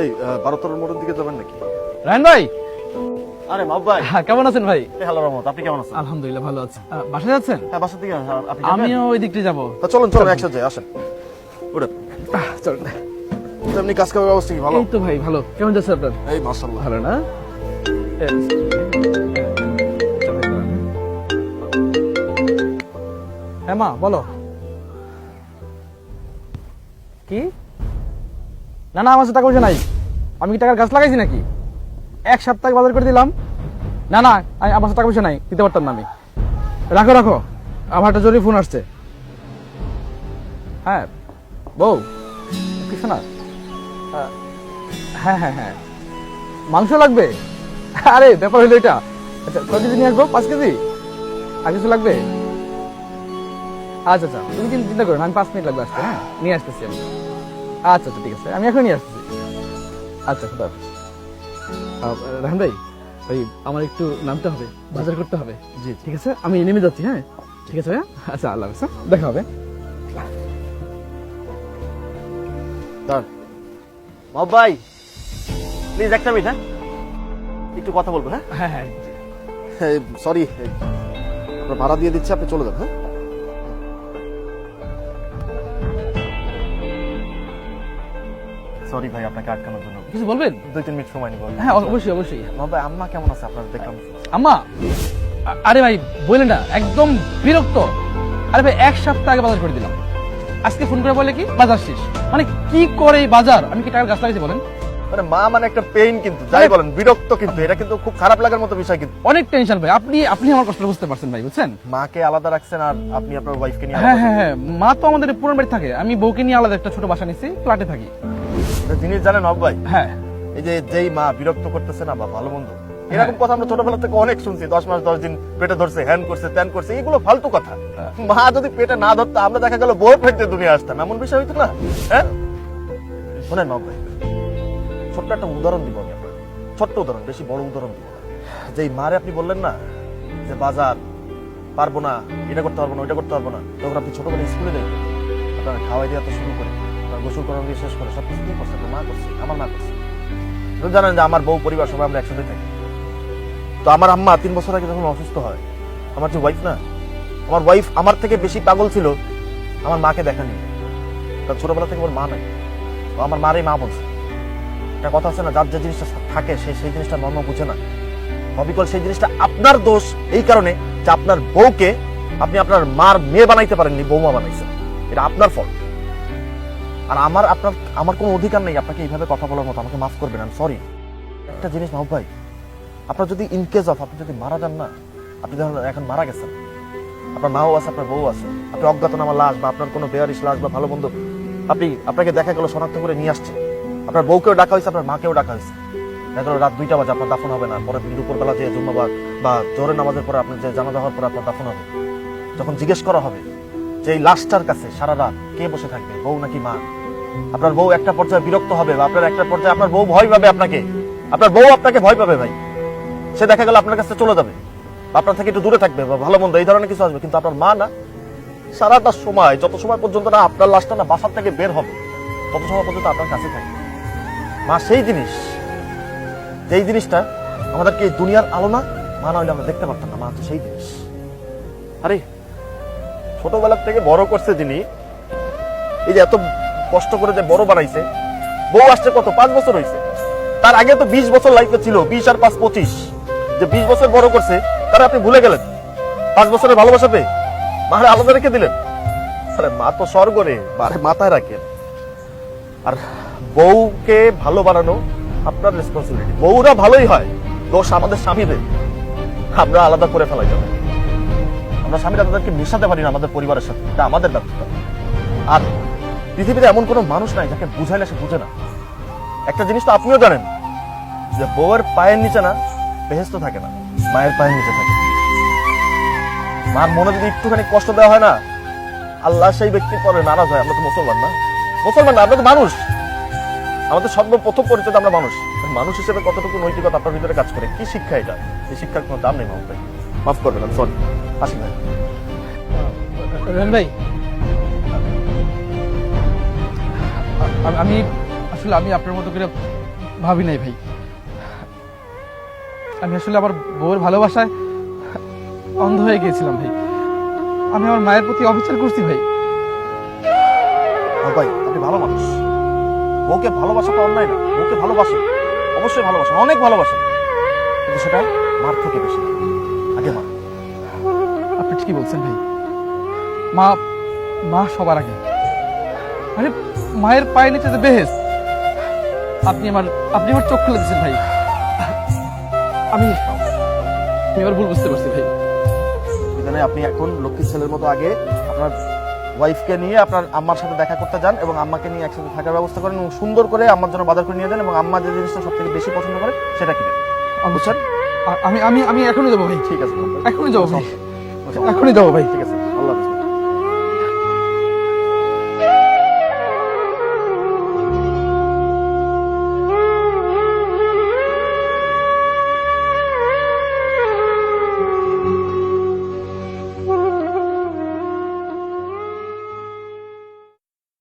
এই বারোতলার মোড়ের দিকে যাবেন নাকি? রায়ন ভাই! আরে মাপ ভাই। হ্যাঁ, কেমন আছেন ভাই? হ্যালো রহমত আপনি কেমন আছেন? আলহামদুলিল্লাহ ভালো আছি। বাসায় যাচ্ছেন? হ্যাঁ বাসার দিকে আ- আপনি আমিও ওই দিকটি যাব। তা চলুন চলুন একসাথে আসেন। ওটা চল এমনি কাজ কামের অবস্থা কি ভালো? এই তো ভাই ভালো। কেমন যাচ্ছে আপনার? এই মাশাআল্লাহ। ভালো না? হ্যাঁ মা বলো। কি? না না, আমার সাথে টাকা পয়সা নাই। আমি কি টাকার গাছ লাগাইছি নাকি? এক সপ্তাহ বাজার করে দিলাম। না না আমি- আমার সাথে টাকা পয়সা নাই, দিতে পারতাম না আমি। রাখো রাখো, আমার একটা জরুরি ফোন আসছে। হ্যাঁ বউ, কিছু না। হ্যাঁ হ্যাঁ হ্যাঁ। মাংস লাগবে? আরে, ব্যাপার হলো এটা। আচ্ছা কয় কেজি নিয়ে আসব? পাঁচ কেজি? আর কিছু লাগবে? আচ্ছা আচ্ছা। তুমি কিন্তু চিন্তা করো আমি পাঁচ মিনিট লাগবে আসতে হ্যাঁ? নিয়ে আসতেছি আমি। আচ্ছা আচ্ছা ঠিক আছে। আমি এখন নিয়ে আসতেছি। আচ্ছা হাফেজ। আহ, রাহান ভাই ওই আমার একটু নামতে হবে বাজার করতে হবে। জি। ঠিক আছে? আমি নেমে যাচ্ছি হ্যাঁ? ঠিক আছে ভাইয়া? আচ্ছা আল্লাহ হাফেজ হ্যাঁ? দেখা হবে। মাপ ভাই প্লিজ একটা মিনিট হ্যাঁ? একটু কথা বলব হ্যাঁ? হ্যাঁ হ্যাঁ। সরি আপনার ভাড়া দিয়ে দিচ্ছি আপনি চলে যান হ্যাঁ? সরি ভাই আপনাকে আটকানোর জন্য। কিছু বলবেন? দুই তিন মিনিট সময় নিব। হ্যাঁ অবশ্যই অবশ্যই। ভাই আম্মা কেমন আছে আপনার দেখলাম। আম্মা আরে ভাই বললেন না একদম বিরক্ত। আরে ভাই এক সপ্তাহ আগে বাজার করে দিলাম। আজকে ফোন করে বলে কি বাজার শেষ। মানে কি করে এই বাজার? আমি কি টাকার গাছ লাগাইছি বলেন? মানে মা মানে একটা পেইন কিন্তু যাই বলেন বিরক্ত কিন্তু। এটা কিন্তু খুব খারাপ লাগার মতো বিষয় কিন্তু। অনেক টেনশন ভাই। আপনি আপনি আমার কষ্ট বুঝতে পারছেন ভাই বুঝছেন? মাকে আলাদা রাখছেন আর আপনি আপনার ওয়াইফকে নিয়ে হ্যাঁ হ্যাঁ হ্যাঁ। মা তো আমাদের পুরান বাড়ি থাকে। আমি বউকে নিয়ে আলাদা একটা ছোট বাসা নিচ্ছি ফ্ল্যাটে থাকি। জিনিস জানেন অব ভাই। হ্যাঁ। এই যে যেই মা বিরক্ত করতেছে না বা ভালো মন্দ এরকম কথা আমরা ছোটবেলা থেকে অনেক শুনছি দশ মাস দশ দিন পেটে ধরছে হ্যান করছে ত্যান করছে এগুলো ফালতু কথা। মা যদি পেটে না ধরতো আমরা দেখা গেল বউর পেটে দুনিয়া আসতাম এমন বিষয় হইতো না? হ্যাঁ? শোনেন নব ভাই ছোট্ট একটা উদাহরণ দিব আমি আপনার ছোট্ট উদাহরণ বেশি বড় উদাহরণ দিব। যেই মারে আপনি বললেন না যে বাজার পারব না এটা করতে পারব না ওইটা করতে পারব না তখন আপনি ছোটবেলা স্কুলে দেখবেন আপনার খাওয়াই দেওয়া তো শুরু করে গোসল করানো দিয়ে করে সব কিছু করছে আপনার মা করছে, আমার মা করছে। তো জানেন যে আমার বউ পরিবার সবাই আমরা একসাথে থাকি। তো আমার আম্মা তিন বছর আগে যখন অসুস্থ হয়, আমার যে ওয়াইফ না, আমার ওয়াইফ আমার থেকে বেশি পাগল ছিল, আমার মাকে দেখা নিয়ে। কারণ ছোটবেলা থেকে ওর মা নাই। তো আমার মারই মা বলছে। একটা কথা আছে না, যার যে জিনিসটা থাকে, সে সেই জিনিসটা মর্ম বুঝে না। অবিকল সেই জিনিসটা আপনার দোষ, এই কারণে যে আপনার বউকে আপনি আপনার মার মেয়ে বানাইতে পারেননি বৌমা বানাইছেন এটা আপনার ফল্ট আর আমার আপনার, আমার কোনো অধিকার নেই আপনাকে এইভাবে কথা বলার মতো, আমাকে মাফ করবেন আমি সরি একটা জিনিস, মাহবুব ভাই, আপনার যদি ইন কেস অফ আপনি যদি মারা যান না, আপনি ধরেন এখন মারা গেছেন, আপনার মাও আছে, আপনার বউ আছে, আপনি অজ্ঞাতনামা লাশ বা আপনার কোনো বেয়ারিশ লাশ বা ভালো মন্দ আপনি, আপনাকে দেখা গেল, শনাক্ত করে নিয়ে আসছে। আপনার বউকেও ডাকা হয়েছে, আপনার মাকেও ডাকা হয়েছে। দেখা গেল রাত দুইটা বাজে, আপনার দাফন হবে না পরে দুপুরবেলা যে জুম্মাবাদ বা জোরে নামাজের পরে আপনার যে জানাজা হওয়ার পরে আপনার দাফন হবে। যখন জিজ্ঞেস করা হবে যে এই লাশটার কাছে সারা রাত কে বসে থাকবে, বউ নাকি মা? আপনার বউ একটা পর্যায়ে বিরক্ত হবে বা আপনার একটা পর্যায়ে আপনার বউ ভয় পাবে আপনাকে। আপনার বউ আপনাকে ভয় পাবে ভাই। সে দেখা গেল আপনার কাছে চলে যাবে আপনার থেকে একটু দূরে থাকবে বা ভালো মন্দ এই ধরনের কিছু আসবে। কিন্তু আপনার মা না, সারাটা সময়, যত সময় পর্যন্ত না আপনার লাশটা না বাসার থেকে বের হবে, তত সময় পর্যন্ত আপনার কাছে থাকবে। মা, সেই জিনিস, যেই জিনিসটা আমাদেরকে দুনিয়ার আলো না, মা না হইলে আমরা দেখতে পারতাম না। মা হচ্ছে সেই জিনিস। আরে, ছোটবেলার থেকে বড় করছে যিনি, এই যে এত কষ্ট করে যে বড় বানাইছে, বউ আসছে কত, পাঁচ বছর হয়েছে তার আগে তো বিশ বছর লাইফে ছিল, বিশ আর পাঁচ পঁচিশ। যে বিশ বছর বড় করছে, তারা আপনি ভুলে গেলেন। পাঁচ বছরের ভালোবাসা পেয়ে, মারে আলাদা রেখে দিলেন। আরে মা তো স্বর্গ রে, মারে মাথায় রাখেন। আর বউকে ভালো বানানো আপনার রেসপন্সিবিলিটি বউরা ভালোই হয়, দোষ আমাদের স্বামীদের। আমরা আলাদা করে ফেলাই যাবে। আমরা স্বামীরা তাদেরকে মিশাতে পারি না আমাদের পরিবারের সাথে, এটা আমাদের ব্যর্থতা আর পৃথিবীতে এমন কোনো মানুষ নাই যাকে বুঝাইলে সে বুঝে না। একটা জিনিস তো আপনিও জানেন, যে বউয়ের পায়ের নিচে না, বেহেস্ত থাকে না, মায়ের পায়ের নিচে থাকে। মার মনে যদি একটুখানি কষ্ট দেওয়া হয় না, আল্লাহ সেই ব্যক্তির পরে নারাজ হয়। আমরা তো মুসলমান না। মুসলমান না, আমরা তো মানুষ। আমাদের সর্বপ্রথম পরিচয় আমরা মানুষ। মানুষ হিসেবে কতটুকু নৈতিকতা আপনার ভিতরে কাজ করে? কি শিক্ষা এটা? এই শিক্ষার কোনো দাম নেই মাহমুদ ভাই। মাফ করবেন সরি আসি ভাই। ভাই আমি আসলে আমি আপনার মতো করে ভাবি নাই ভাই। আমি আসলে আমার বউয়ের ভালোবাসায় অন্ধ হয়ে গিয়েছিলাম ভাই। আমি আমার মায়ের প্রতি অবিচার করছি ভাই। ভাই আপনি ভালো মানুষ। বউকে ভালোবাসাটা অন্যায় না। বউকে ভালোবাসে। অবশ্যই ভালোবাসেন অনেক ভালোবাসে। কিন্তু সেটা মার থেকে বেশি আগে মা। আপনি ঠিকই বলছেন ভাই। মা মা সবার আগে। আরে মায়ের পায়ে নিচে যে বেহেস। আপনি আমার আপনি আমার চোখ খুলে দিচ্ছেন ভাই। আমি আমি এবার ভুল বুঝতে পারছি ভাই। এখানে আপনি এখন লক্ষ্মী ছেলের মতো আগে আপনার ওয়াইফকে নিয়ে আপনার আম্মার সাথে দেখা করতে যান এবং আম্মাকে নিয়ে একসাথে থাকার ব্যবস্থা করেন এবং সুন্দর করে আম্মার জন্য বাজার করে নিয়ে যান এবং আম্মা যে জিনিসটা সব থেকে বেশি পছন্দ করে সেটা কিনেন। বুঝছেন? আমি আমি আমি এখনই যাব ভাই। ঠিক আছে। এখনই যাব ভাই। আচ্ছা, এখনই যাব ভাই। ঠিক আছে।